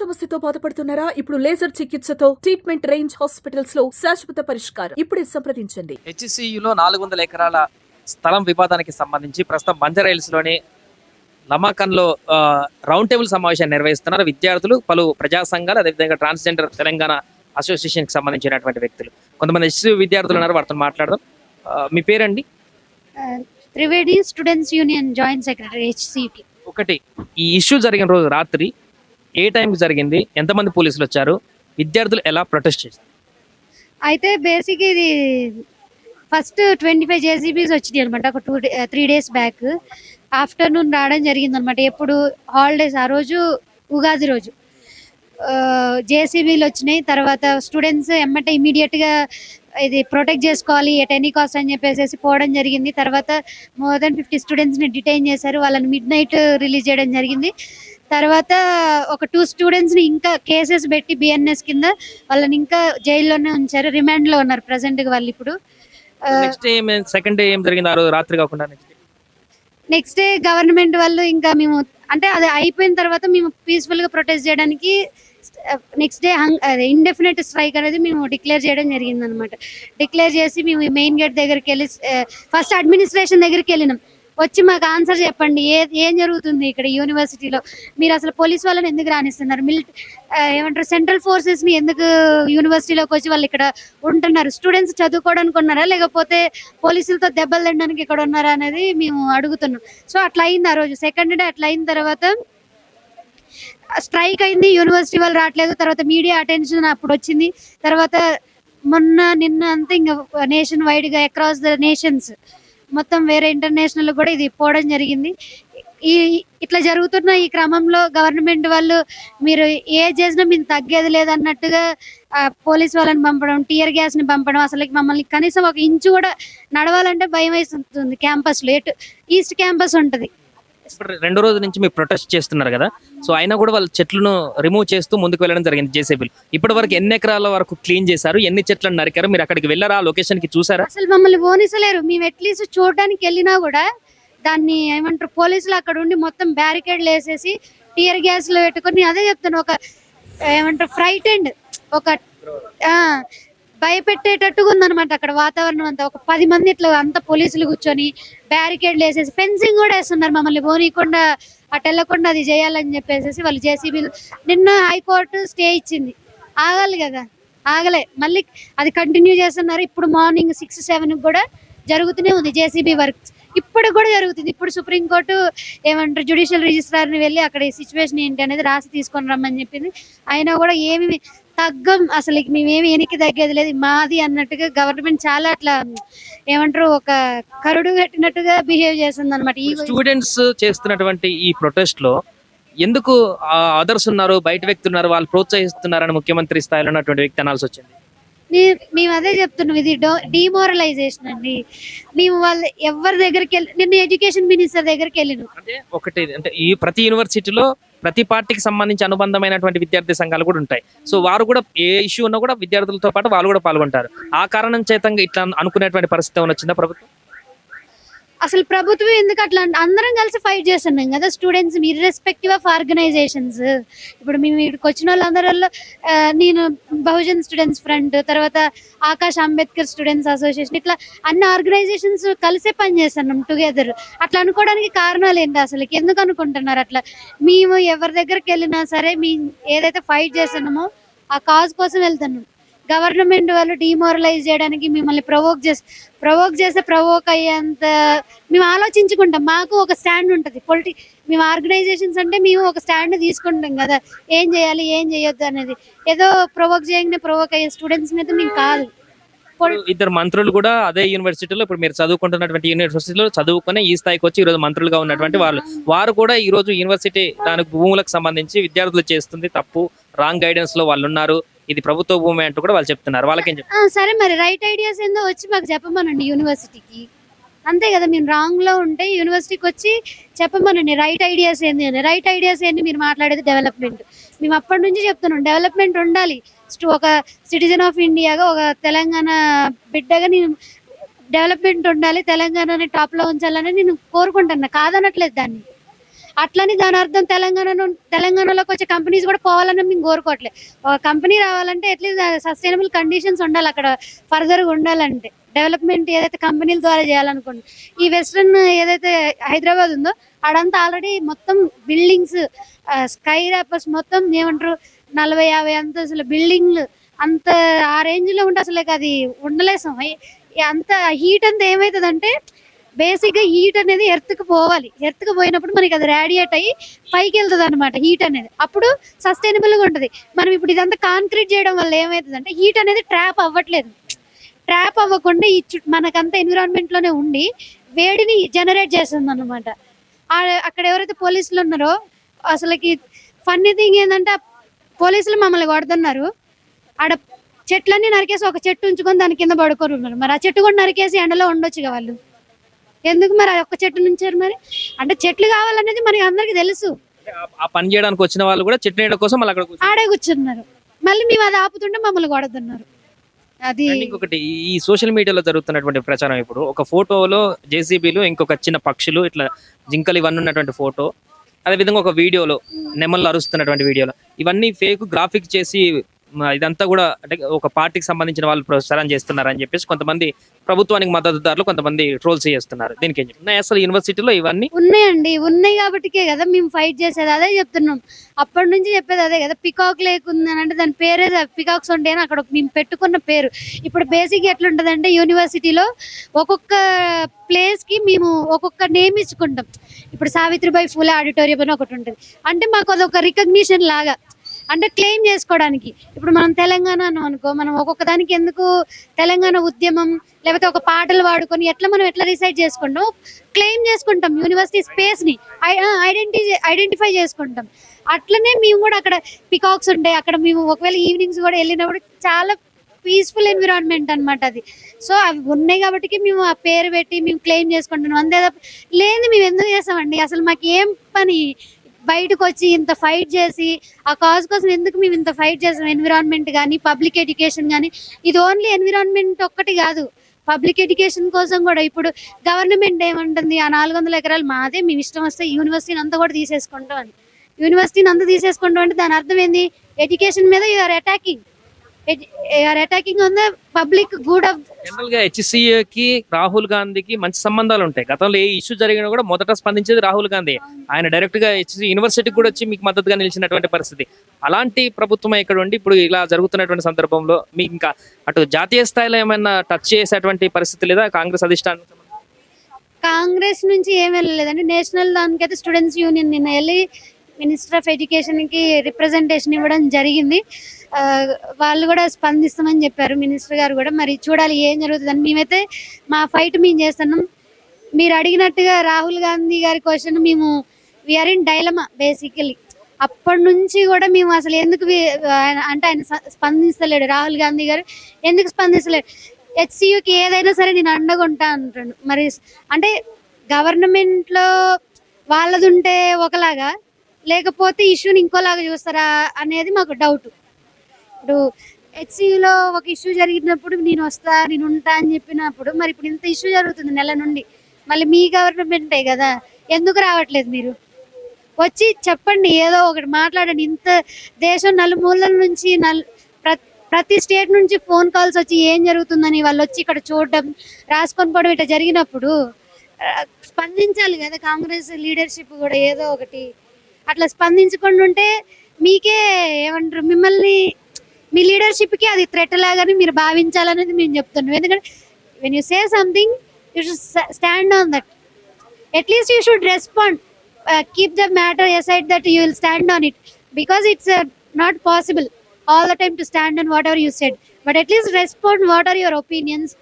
సమస్యతో బాధపడుతున్నారా? ఇప్పుడు లేజర్ చికిత్సతో ట్రీట్మెంట్ రేంజ్ హాస్పిటల్స్లో శాశ్వత పరిష్కారం. ఇప్పుడే సంప్రదించండి. హెచ్సియులో నాలుగు వందల ఎకరాల స్థలం వివాదానికి సంబంధించి ప్రస్తుతం బంజారాయిల్స్లోని లమాకన్లో ఆ, రౌండ్ టేబుల్ సమావేశాన్ని నిర్వహిస్తున్నారు. విద్యార్థులు పలు ప్రజా సంఘాలు అదేవిధంగా ట్రాన్స్జెండర్ తెలంగాణ అసోసియేషన్కి సంబంధించినటువంటి వ్యక్తులు. కొంతమంది హెచ్సియు విద్యార్థులు ఉన్నారు వారితో మాట్లాడదాం. మీ పేరండి? Trivedi students union joint secretary HCT ఒకటి ఈ ఇష్యూ జరిగిన రోజు రాత్రి ఏ టైంకి జరిగింది? ఎంతమంది పోలీసులు వచ్చారు? విద్యార్థులు ఎలా ప్రొటెస్ట్ చేశారు? అయితే బేసిక్ ఇది ఫస్ట్ ట్వంటీ ఫైవ్ జేసీబీస్ వచ్చినాయి అనమాట ఒక two three days back. Afternoon రావడం జరిగింది అనమాట ఎప్పుడు హాలిడేస్ ఆ రోజు ఉగాది రోజు. జేసీబీలు వచ్చినాయి. తర్వాత స్టూడెంట్స్ ఎమ్మటే ఇమీడియట్గా ఇది ప్రొటెక్ట్ చేసుకోవాలి ఎట్ ఎనీ కాస్ట్ అని చెప్పేసి పోవడం జరిగింది. తర్వాత మోర్ దెన్ ఫిఫ్టీ స్టూడెంట్స్ని డిటైన్ చేశారు. వాళ్ళని మిడ్ నైట్ రిలీజ్ చేయడం జరిగింది. తర్వాత ఒక టూ స్టూడెంట్స్ని ఇంకా కేసెస్ పెట్టి బిఎన్ఎస్ కింద వాళ్ళని ఇంకా జైల్లోనే ఉంచారు. రిమాండ్లో ఉన్నారు ప్రజెంట్గా వాళ్ళు ఇప్పుడు. నెక్స్ట్ డే సెకండ్ డే ఏం జరిగింది? ఆ రోజు రాత్రి కాకుండా next day next day government వాళ్ళు ఇంకా మేము అంటే అది అయిపోయిన తర్వాత మేము పీస్ఫుల్గా ప్రొటెస్ట్ చేయడానికి నెక్స్ట్ డే ఇండెఫినెట్ స్ట్రైక్ అనేది మేము డిక్లేర్ చేయడం జరిగింది అనమాట డిక్లేర్ చేసి మేము మెయిన్ గేట్ దగ్గరికి వెళ్ళి ఫస్ట్ అడ్మినిస్ట్రేషన్ దగ్గరికి వెళ్ళినాం. వచ్చి మాకు ఆన్సర్ చెప్పండి. ఏ ఏం జరుగుతుంది ఇక్కడ యూనివర్సిటీలో? మీరు అసలు పోలీస్ వాళ్ళని ఎందుకు రాణిస్తున్నారు మిలిట ఏమంటారు సెంట్రల్ ఫోర్సెస్ని ఎందుకు యూనివర్సిటీలోకి వచ్చి వాళ్ళు ఇక్కడ ఉంటున్నారు? స్టూడెంట్స్ చదువుకోవడానికి ఉన్నారా? లేకపోతే పోలీసులతో దెబ్బలు తినడానికి ఇక్కడ ఉన్నారా అనేది మేము అడుగుతున్నాం. సో అట్లా అయింది ఆ రోజు. సెకండ్ డే అట్లా అయిన తర్వాత స్ట్రైక్ అయింది. యూనివర్సిటీ వాళ్ళు రావట్లేదు. తర్వాత మీడియా అటెన్షన్ అప్పుడు వచ్చింది. తర్వాత మొన్న నిన్న అంతా ఇంకా నేషన్ వైడ్గా అక్రాస్ ద నేషన్స్ మొత్తం వేరే ఇంటర్నేషనల్ కూడా ఇది పోవడం జరిగింది. ఈ ఇట్లా జరుగుతున్న ఈ క్రమంలో గవర్నమెంట్ వాళ్ళు మీరు ఏ చేసినా మీరు తగ్గేది లేదన్నట్టుగా పోలీస్ వాళ్ళని పంపడం టీయర్ గ్యాస్ని పంపడం అసలు మమ్మల్ని కనీసం ఒక ఇంచు కూడా నడవాలంటే భయం వేస్తుంది. క్యాంపస్లో ఎటు ఈస్ట్ క్యాంపస్ ఉంటది. ఇప్పుడు రెండు రోజుల నుంచి మీరు ప్రొటెస్ట్ చేస్తున్నారు కదా. సో అయినా కూడా వాళ్ళు చెట్లను రిమూవ్ చేస్తూ ముందుకు వెళ్ళడం జరిగింది జేసీబీలు ఇప్పటి వరకు ఎన్ని ఎకరాల వరకు క్లీన్ చేశారు? ఎన్ని చెట్లను నరికారు? మీరు అక్కడికి వెళ్ళారా? ఆ లొకేషన్కి చూసారా? అసలు మమ్మల్ని పోనిసలేరు మేము అట్లీస్ట్ చూడడానికి వెళ్ళినా కూడా దాన్ని ఏమంటారు? పోలీసులు అక్కడ ఉండి మొత్తం బ్యారికేడ్లు వేసేసి టీయర్ గ్యాస్లో పెట్టుకొని అదే చెప్తాను ఒక ఏమంటారు ఫ్రైట్ అండ్ ఒక ఆ, భయపెట్టేటట్టుగా ఉందన్నమాట అక్కడ వాతావరణం అంతా. ఒక పది మంది ఇట్లా అంత పోలీసులు కూర్చొని బ్యారికేడ్లు వేసేసి ఫెన్సింగ్ కూడా వేస్తున్నారు మమ్మల్ని. పోనీయకుండా అటు వెళ్ళకుండా అది చేయాలని చెప్పేసి వాళ్ళు జేసీబీలు నిన్న హైకోర్టు స్టే ఇచ్చింది. ఆగాలి కదా. ఆగలే. మళ్ళీ అది కంటిన్యూ చేస్తున్నారు. ఇప్పుడు మార్నింగ్ సిక్స్ సెవెన్ కూడా జరుగుతూనే ఉంది జేసీబీ వర్క్ ఇప్పుడు కూడా జరుగుతుంది. ఇప్పుడు సుప్రీంకోర్టు ఏమంటారు జ్యుడిషియల్ రిజిస్ట్రార్ని వెళ్ళి అక్కడ ఈ సిచ్యువేషన్ ఏంటి అనేది రాసి తీసుకొని రమ్మని చెప్పింది. అయినా కూడా ఏమి తగ్గం అసలు మేమేమి వెనక్కి తగ్గేది లేదు. మాది అన్నట్టుగా గవర్నమెంట్ చాలా అట్లా ఏమంటారు ఒక కరుడు కట్టినట్టుగా బిహేవ్ చేసింది అనమాట ఈ స్టూడెంట్స్ చేస్తున్నటువంటి ఈ ప్రొటెస్ట్లో ఎందుకు అదర్స్ ఉన్నారు బయట వ్యక్తులు ఉన్నారు వాళ్ళు ప్రోత్సహిస్తున్నారని ముఖ్యమంత్రి స్థాయిలో ఉన్నటువంటి వ్యక్తి అనాల్సి వచ్చింది? మేము అదే చెప్తున్నాం ఇది డిమోరలైజేషన్ అండి. మేము వాళ్ళ ఎవరి దగ్గరికి వెళ్ళి నిన్న ఎడ్యుకేషన్ మినిస్టర్ దగ్గరికి వెళ్ళిన. అంటే ఒకటి అంటే ఈ ప్రతి యూనివర్సిటీలో ప్రతి పార్టీకి సంబంధించి అనుబంధమైనటువంటి విద్యార్థి సంఘాలు కూడా ఉంటాయి. సో వారు కూడా ఏ ఇష్యూ ఉన్నా కూడా విద్యార్థులతో పాటు వాళ్ళు కూడా పాల్గొంటారు. ఆ కారణం చేతంగా ఇట్లా అనుకునేటువంటి పరిస్థితి ఏమైనా వచ్చిందా ప్రభుత్వం? అసలు ప్రభుత్వం ఎందుకు అట్లా అందరం కలిసి ఫైట్ చేస్తున్నాం కదా స్టూడెంట్స్ ఇర్రెస్పెక్టివ్ ఆఫ్ ఆర్గనైజేషన్స్ ఇప్పుడు మేము ఇక్కడికి వచ్చిన వాళ్ళందరిలో నేను బహుజన్ స్టూడెంట్స్ ఫ్రంట్ తర్వాత ఆకాష్ అంబేద్కర్ స్టూడెంట్స్ అసోసియేషన్ ఇట్లా అన్ని ఆర్గనైజేషన్స్ కలిసే పనిచేస్తున్నాం టుగెదర్ అట్లా అనుకోవడానికి కారణాలు ఏంటి అసలు ఎందుకు అనుకుంటున్నారు అట్లా? మేము ఎవరి దగ్గరికి వెళ్ళినా సరే మేము ఏదైతే ఫైట్ చేస్తున్నామో ఆ కాజ్ కోసం వెళ్తున్నాం. గవర్నమెంట్ వాళ్ళు డిమోరలైజ్ చేయడానికి మిమ్మల్ని ప్రవోక్ చేసి ప్రవోక్ చేస్తే ప్రవోక్ అయ్యేంత మేము ఆలోచించుకుంటాం. మాకు ఒక స్టాండ్ ఉంటుంది. పొలిటి మేము ఆర్గనైజేషన్స్ అంటే మేము ఒక స్టాండ్ తీసుకుంటాం కదా. ఏం చేయాలి ఏం చేయొద్దు అనేది. ఏదో ప్రవోక్ చేయగానే ప్రవోక్ అయ్యే స్టూడెంట్స్ మీద మేము కాదు. ఇద్దరు మంత్రులు కూడా అదే యూనివర్సిటీలో ఇప్పుడు మీరు చదువుకుంటున్నటువంటి యూనివర్సిటీలో చదువుకునే ఈ స్థాయికి వచ్చి ఈ రోజు మంత్రులుగా ఉన్నటువంటి వాళ్ళు. వారు కూడా ఈ రోజు యూనివర్సిటీ దానికి భూములకు సంబంధించి విద్యార్థులు చేస్తుంది తప్పు. రాంగ్ గైడెన్స్లో వాళ్ళు ఉన్నారు. ఇది ప్రభుత్వ భూమి అంటూ కూడా వాళ్ళు చెప్తున్నారు. వాళ్ళకేం చెప్తారు ఆ, సరే మరి రైట్ ఐడియాస్ ఏందో వచ్చి మాకు చెప్పమనండి యూనివర్సిటీకి. అంతే కదా మేము రాంగ్లో ఉంటే యూనివర్సిటీకి వచ్చి చెప్పమనండి రైట్ ఐడియాస్ ఏంది అని. రైట్ ఐడియాస్ ఏంది మీరు మాట్లాడేది డెవలప్మెంట్. మేము అప్పటి నుంచి చెప్తున్నాం డెవలప్మెంట్ ఉండాలి. ఒక సిటిజన్ ఆఫ్ ఇండియాగా ఒక తెలంగాణ బిడ్డగా నేను డెవలప్మెంట్ ఉండాలి తెలంగాణని టాప్లో ఉంచాలని నేను కోరుకుంటున్నా. కాదనట్లేదు దాన్ని. అట్లని దాని అర్థం తెలంగాణ తెలంగాణలోకి వచ్చే కంపెనీస్ కూడా పోవాలని మేము కోరుకోవట్లేదు. ఒక కంపెనీ రావాలంటే ఎట్లీస్ట్ సస్టైనబుల్ కండిషన్స్ ఉండాలి అక్కడ ఫర్దర్గా ఉండాలంటే. డెవలప్మెంట్ ఏదైతే కంపెనీల ద్వారా చేయాలనుకోండి ఈ వెస్ట్రన్ ఏదైతే హైదరాబాద్ ఉందో ఆడంతా ఆల్రెడీ మొత్తం బిల్డింగ్స్ స్కై రాపర్స్ మొత్తం ఏమంటారు నలభై యాభై అంతస్తుల బిల్డింగ్లు అంత ఆ రేంజ్లో ఉంటే అసలు అది ఉండలేసాం అంత హీట్ అంతా ఏమవుతుందంటే బేసిక్గా హీట్ అనేది ఎర్త్కి పోవాలి. ఎర్త్కి పోయినప్పుడు మనకి అది రేడియేట్ అయ్యి పైకి వెళ్తుంది అనమాట హీట్ అనేది. అప్పుడు సస్టైనబుల్గా మనం ఇప్పుడు ఇదంతా కాంక్రీట్ చేయడం వల్ల ఏమవుతుందంటే హీట్ అనేది ట్రాప్ అవ్వట్లేదు. ట్రాప్ అవ్వకుండా ఈ చుట్టూ మనకంతా ఎన్విరాన్మెంట్లోనే ఉండి వేడిని జనరేట్ చేస్తుంది అనమాట అక్కడ ఎవరైతే పోలీసులు ఉన్నారో అసలుకి ఫన్నీ థింగ్ ఏంటంటే పోలీసులు మమ్మల్ని కొడుతున్నారు. ఆడ చెట్లన్నీ నరికేసి ఒక చెట్టు ఉంచుకొని దాని కింద పడుకోరు ఉన్నారు మరి ఆ చెట్టు కూడా నరికేసి ఎండలో ఉండొచ్చుగా వాళ్ళు. ఎందుకు మరి ఆ ఒక్క చెట్టు నుంచారు మరి? అంటే చెట్లు కావాలనేది మనకి అందరికి తెలుసు. ఆ- పని చేయడానికి వచ్చిన వాళ్ళు కూడా చెట్టు నీడ కోసం మళ్ళీ అక్కడ కూర్చున్నారు. ఆడే కూర్చున్నారు. మళ్ళీ మేము అది ఆపుతుంటే మమ్మల్ని కొడుతున్నారు. అది అండ్ ఇంకొకటి ఈ- ఈ సోషల్ మీడియాలో జరుగుతున్నటువంటి ప్రచారం ఇప్పుడు. ఒక ఫోటోలో జేసీబీలు ఇంకొక చిన్న పక్షులు ఇట్లా జింకలు ఇవన్నీ ఉన్నటువంటి ఫోటో. అదే విధంగా ఒక వీడియోలో నెమళ్ళు అరుస్తున్నటువంటి వీడియోలో. ఇవన్నీ ఫేక్ గ్రాఫిక్ చేసి ఇదంతా కూడా అంటే ఒక పార్టీకి సంబంధించిన వాళ్ళు ప్రచారం చేస్తున్నారు అని చెప్పేసి కొంతమంది ప్రభుత్వానికి మద్దతుదారులు కొంతమంది ట్రోల్స్ చేస్తున్నారు. దీనికి ఉన్నాయి అసలు యూనివర్సిటీలో ఇవన్నీ? ఉన్నాయండి ఉన్నాయి కాబట్టికే కదా మేము ఫైట్ చేసేది అదే చెప్తున్నాం. అప్పటి నుంచి చెప్పేది అదే కదా పికాక్ లేకుందని అంటే దాని పేరే పికాక్స్ ఉండే అని అక్కడ మేము పెట్టుకున్న పేరు. ఇప్పుడు బేసిక్ ఎట్లుంటుందంటే యూనివర్సిటీలో ఒక్కొక్క ప్లేస్కి మేము ఒక్కొక్క నేమ్ ఇచ్చుకుంటాం. ఇప్పుడు సావిత్రిబాయి ఫూలే ఆడిటోరియం అని ఒకటి ఉంటుంది. అంటే మాకు అదొక రికగ్నిషన్ లాగా. అంటే క్లెయిమ్ చేసుకోవడానికి. ఇప్పుడు మనం తెలంగాణ అన్నాం అనుకో మనం ఒక్కొక్క దానికి ఎందుకు తెలంగాణ ఉద్యమం లేకపోతే ఒక పాటలు వాడుకొని ఎట్లా మనం ఎట్లా రిసైడ్ చేసుకుంటాం? క్లెయిమ్ చేసుకుంటాం యూనివర్సిటీ స్పేస్ని ఐడెంటి ఐడెంటిఫై చేసుకుంటాం. అట్లనే మేము కూడా అక్కడ పికాక్స్ ఉంటాయి. అక్కడ మేము ఒకవేళ ఈవినింగ్స్ కూడా వెళ్ళినప్పుడు చాలా పీస్ఫుల్ ఎన్విరాన్మెంట్ అనమాట అది. సో అవి ఉన్నాయి కాబట్టి మేము ఆ పేరు పెట్టి మేము క్లెయిమ్ చేసుకుంటున్నాం. అంతే లేదు మేము ఎందుకు చేస్తామండి? అసలు మాకు ఏం పని? బయటకు వచ్చి ఇంత ఫైట్ చేసి ఆ కాజ్ కోసం ఎందుకు మేము ఇంత ఫైట్ చేసాం? ఎన్విరాన్మెంట్ కానీ పబ్లిక్ ఎడ్యుకేషన్ కానీ ఇది ఓన్లీ ఎన్విరాన్మెంట్ ఒక్కటి కాదు. పబ్లిక్ ఎడ్యుకేషన్ కోసం కూడా ఇప్పుడు గవర్నమెంట్ ఏమంటుంది? ఆ నాలుగు వందల ఎకరాలు మాదే మేము ఇష్టం వస్తే యూనివర్సిటీని అంతా కూడా తీసేసుకుంటాం అని. యూనివర్సిటీని అంతా తీసేసుకుంటాం అంటే దాని అర్థం ఏంది? ఎడ్యుకేషన్ మీద you are attacking you are attacking on the public good of జనరల్గా హెచ్సిఏకి రాహుల్ గాంధీకి మంచి సంబంధాలు ఉంటాయి. గతంలో ఏ ఇష్యూ జరిగినా కూడా మొదట స్పందించేది రాహుల్ గాంధీ ఆయన డైరెక్ట్గా హెచ్సి యూనివర్సిటీకి కూడా వచ్చి మీకు మద్దతుగా నిలిచినటువంటి పరిస్థితి. అలాంటి ప్రభుత్వం ఇక్కడ ఉండి ఇప్పుడు ఇలా జరుగుతున్నటువంటి సందర్భంలో మీకు ఇంకా అటు జాతీయ స్థాయిలో ఏమైనా టచ్ చేసేటువంటి పరిస్థితి లేదా? కాంగ్రెస్ అధిష్టానం కాంగ్రెస్ నుంచి ఏం వెళ్ళలేదండి. నేషనల్ దానికైతే స్టూడెంట్స్ యూనియన్ నిన్న వెళ్ళి మినిస్టర్ ఆఫ్ ఎడ్యుకేషన్కి రిప్రజెంటేషన్ ఇవ్వడం జరిగింది. వాళ్ళు కూడా స్పందిస్తామని చెప్పారు మినిస్టర్ గారు కూడా. మరి చూడాలి ఏం జరుగుతుందని. మేమైతే మా ఫైట్ మేము చేస్తున్నాం. మీరు అడిగినట్టుగా రాహుల్ గాంధీ గారి క్వశ్చన్ మేము వీఆర్ ఇన్ డైలమా బేసికలీ అప్పటి నుంచి కూడా మేము అసలు ఎందుకు ఆయన- అంటే ఆయన స్పందించలేడు స్పందిస్తలేడు రాహుల్ గాంధీ గారు. ఎందుకు స్పందిస్తలేడు? హెచ్సియుకి ఏదైనా సరే నేను అండగుంటా ఉంటా అంటాడు మరి అంటే గవర్నమెంట్లో వాళ్ళది ఉంటే ఒకలాగా లేకపోతే ఇష్యూని ఇంకోలాగా చూస్తారా అనేది మాకు డౌట్ ఇప్పుడు హెచ్సిలో ఒక ఇష్యూ జరిగినప్పుడు నేను వస్తా నేను ఉంటా అని చెప్పినప్పుడు మరి ఇప్పుడు ఇంత ఇష్యూ జరుగుతుంది నెల నుండి. మళ్ళీ మీ గవర్నమెంటే కదా ఎందుకు రావట్లేదు మీరు? వచ్చి చెప్పండి ఏదో ఒకటి మాట్లాడండి. ఇంత దేశం నలుమూలల నుంచి నల్ ప్రతి స్టేట్ నుంచి ఫోన్ కాల్స్ వచ్చి ఏం జరుగుతుందని వాళ్ళు వచ్చి ఇక్కడ చూడడం రాసుకొని పోవడం ఇట్లా జరిగినప్పుడు స్పందించాలి కదా కాంగ్రెస్ లీడర్షిప్ కూడా ఏదో ఒకటి. అట్లా స్పందించుకుండా ఉంటే మీకే ఏమంటారు మిమ్మల్ని మీ లీడర్షిప్కి అది థ్రెట్ లాగానే మీరు భావించాలనేది నేను చెప్తున్నాను ఎందుకంటే when you say something you should stand on that at least you should respond keep the matter aside that you will stand on it because it's not possible all the time to stand on whatever you said but at least respond what are your opinions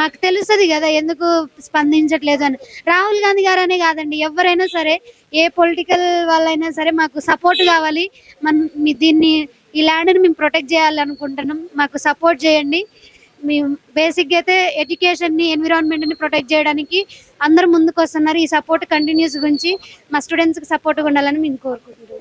మాకు తెలుస్తుంది కదా ఎందుకు స్పందించట్లేదు అని. రాహుల్ గాంధీ గారు అనే కాదండి ఎవరైనా సరే ఏ పొలిటికల్ వాళ్ళైనా సరే మాకు సపోర్ట్ కావాలి. మన మీ దీన్ని ఈ ల్యాండ్ని మేము ప్రొటెక్ట్ చేయాలనుకుంటున్నాం. మాకు సపోర్ట్ చేయండి. మేము బేసిక్గా అయితే ఎడ్యుకేషన్ని ఎన్విరాన్మెంట్ని ప్రొటెక్ట్ చేయడానికి అందరూ ముందుకు వస్తున్నారు ఈ సపోర్ట్ కంటిన్యూస్ గురించి మా స్టూడెంట్స్కి సపోర్ట్గా ఉండాలని మేము కోరుకుంటున్నాం.